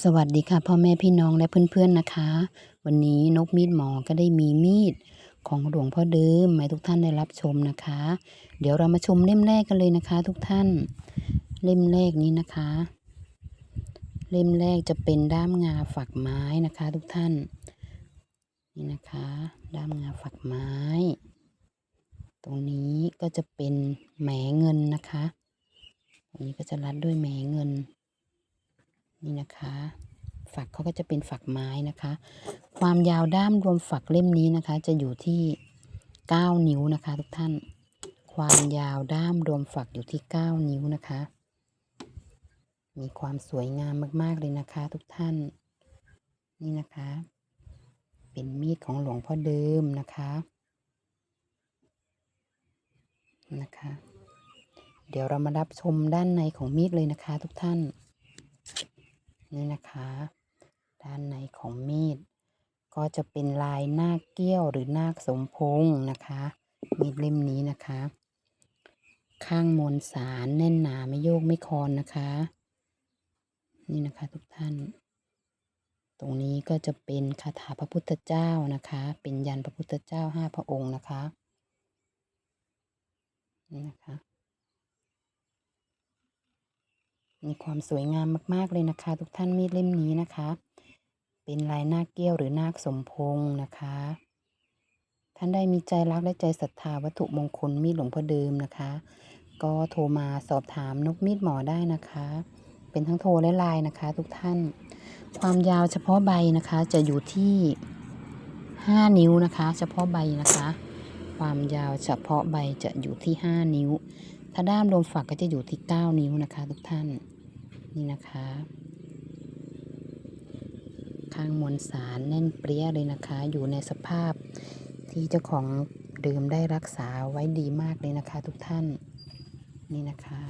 สวัสดีค่ะพ่อแม่พี่น้องและเพื่อนๆนะคะ วันนี้นกมีดหมอก็ได้มีมีดของหลวงพ่อเดิมมาให้ทุกท่านได้รับชมนะคะ เดี๋ยวเรามาชมเล่มแรกกันเลยนะคะ ทุกท่านเล่มแรกนี้นะคะ เล่มแรกจะเป็นด้ามงาฝักไม้นะคะ ทุกท่านนี่นะคะ ด้ามงาฝักไม้ ตรงนี้ก็จะเป็นแหมเงินนะคะตรงนี้ก็จะรัดด้วยแหมเงิน นี่นะคะ ฝักเขาก็จะเป็นฝักไม้นะคะ ความยาวด้ามรวมฝักเล่มนี้นะคะ จะอยู่ที่ 9 นิ้วนะคะ ทุกท่าน ความยาวด้ามรวมฝักอยู่ที่ 9 นิ้วนะคะ มีความสวยงามมากๆเลยนะคะ ทุกท่าน นี่นะคะ เป็นมีดของหลวงพ่อเดิมนะคะนะคะ เดี๋ยวเรามารับชมด้านในของมีดเลยนะคะ ทุกท่าน นี่นะคะ ด้านในของมีด ก็จะเป็นลายหน้าเกี้ยวหรือหน้าสมพงนะคะ มีดเล่มนี้นะคะ ข้างมวลสารแน่นหนาไม่โยกไม่คอนนะคะ นี่นะคะทุกท่าน ตรงนี้ก็จะเป็นคาถาพระพุทธเจ้านะคะ เป็นยันพระพุทธเจ้าห้าพระองค์นะคะนี่นะคะ มีความสวยงามมากๆเลยนะคะ ทุกท่านมีดเล่มนี้นะคะ เป็นลายนาคเกี้ยวหรือนาคสมพงษ์นะคะ ท่านได้มีใจรักและใจศรัทธาวัตถุมงคลมีดหลวงพ่อเดิมนะคะ ก็โทรมาสอบถามนกมีดหมอได้นะคะ เป็นทั้งโทรและไลน์นะคะ ทุกท่าน ความยาวเฉพาะใบนะคะจะอยู่ที่5นิ้วนะคะ เฉพาะใบนะคะ ความยาวเฉพาะใบจะอยู่ที่5นิ้ว ถ้าด้ามรวมฝักก็จะอยู่ที่9นิ้วนะคะ ทุกท่าน นี่นะคะ ข้างมวลสารแน่นเปรี้ยเลยนะคะ อยู่ในสภาพที่เจ้าของเดิมได้รักษาไว้ดีมากเลยนะคะ ทุกท่านนี่นะคะ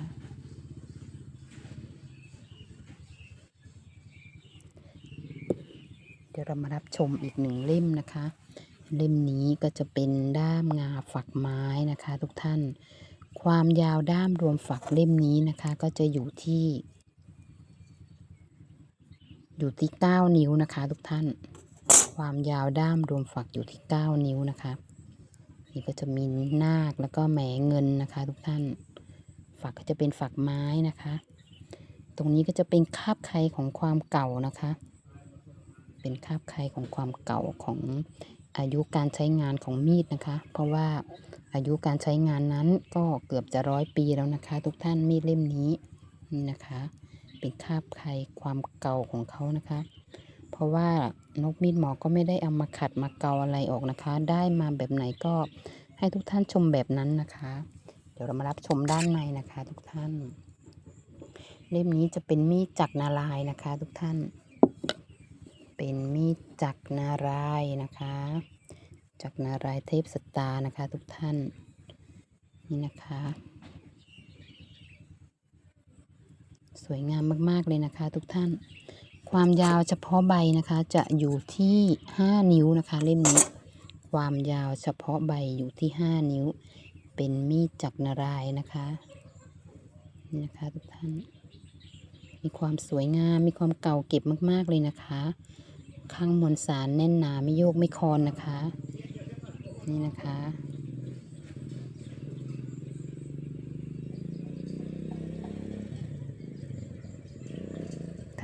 เดี๋ยวเรามารับชมอีกหนึ่งเล่มนะคะ เล่มนี้ก็จะเป็นด้ามงาฝักไม้นะคะ ทุกท่าน ความยาวด้ามรวมฝักเล่มนี้นะคะ ก็จะอยู่ที่ อยู่ที่ 9 นิ้วนะคะ ทุกท่าน ความยาวด้ามรวมฝักอยู่ที่ 9 นิ้วนะคะ นี่ก็จะมีนาคแล้วก็แหมเงินนะคะ ทุกท่าน ฝักก็จะเป็นฝักไม้นะคะ ตรงนี้ก็จะเป็นคาบไคของความเก่านะคะ เป็นคาบไคของความเก่าของอายุการใช้งานของมีดนะคะ เพราะว่าอายุการใช้งานนั้นก็เกือบจะร้อยปีแล้วนะคะ ทุกท่านมีดเล่มนี้นี่นะคะ เป็นคาบไคความเก่าของเขานะคะ เพราะว่านกมีดหมอก็ไม่ได้เอามาขัดมาเกาอะไรออกนะคะ ได้มาแบบไหนก็ให้ทุกท่านชมแบบนั้นนะคะ เดี๋ยวเรามารับชมด้านในนะคะ ทุกท่าน เล่มนี้จะเป็นมีดจักรนารายนะคะ ทุกท่าน เป็นมีดจักรนารายนะคะจักรนารายเทพสตาร์นะคะ ทุกท่านนี่นะคะ สวยงามมากๆเลยนะคะทุกท่าน ความยาวเฉพาะใบนะคะจะอยู่ที่ 5 นิ้วนะคะ เล่มนี้ ความยาวเฉพาะใบอยู่ที่ 5 นิ้ว เป็นมีดจักรนารายนะคะนี่นะคะทุกท่าน มีความสวยงามมีความเก่าเก็บมากๆเลยนะคะ ข้างมวลสารแน่นหนาไม่โยกไม่คอนนะคะ นี่นะคะ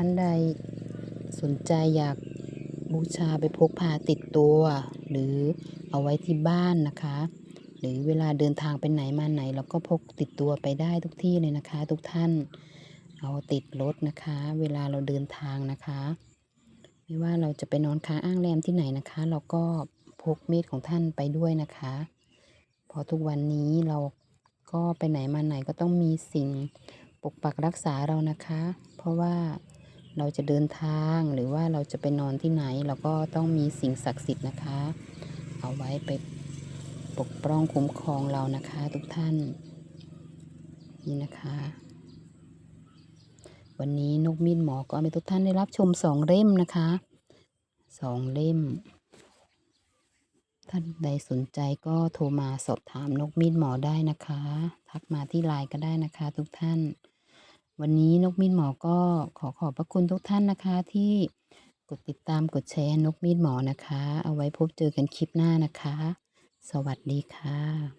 ท่านใดสนใจอยากบูชาไปพกพาติดตัว หรือเอาไว้ที่บ้านนะคะ หรือเวลาเดินทางไปไหนมาไหนเราก็พกติดตัวไปได้ทุกที่เลยนะคะ ทุกท่านเอาติดรถนะคะ เวลาเราเดินทางนะคะ ไม่ว่าเราจะไปนอนค้างอ้างแรมที่ไหนนะคะ เราก็พกมีดของท่านไปด้วยนะคะเพราะทุกวันนี้เราก็ไปไหนมาไหนก็ต้องมีสิ่งปกปักรักษาเรานะคะ เพราะว่า เราจะเดินทางหรือว่าเราจะไปนอนที่ไหน เราก็ต้องมีสิ่งศักดิ์สิทธิ์นะคะ เอาไว้ไปปกป้องคุ้มครองเรานะคะทุกท่าน นี่นะคะ วันนี้นกมีดหมอก็ให้ทุกท่านได้รับชมสองเล่มนะคะสองเล่ม ท่านใดสนใจก็โทรมาสอบถามนกมีดหมอได้นะคะ ทักมาที่ไลน์ก็ได้นะคะทุกท่าน วันนี้นกมีดหมอก็ขอขอบพระคุณทุกท่านนะคะที่กดติดตามกดแชร์นกมีดหมอนะคะ เอาไว้พบเจอกันคลิปหน้านะคะ สวัสดีค่ะ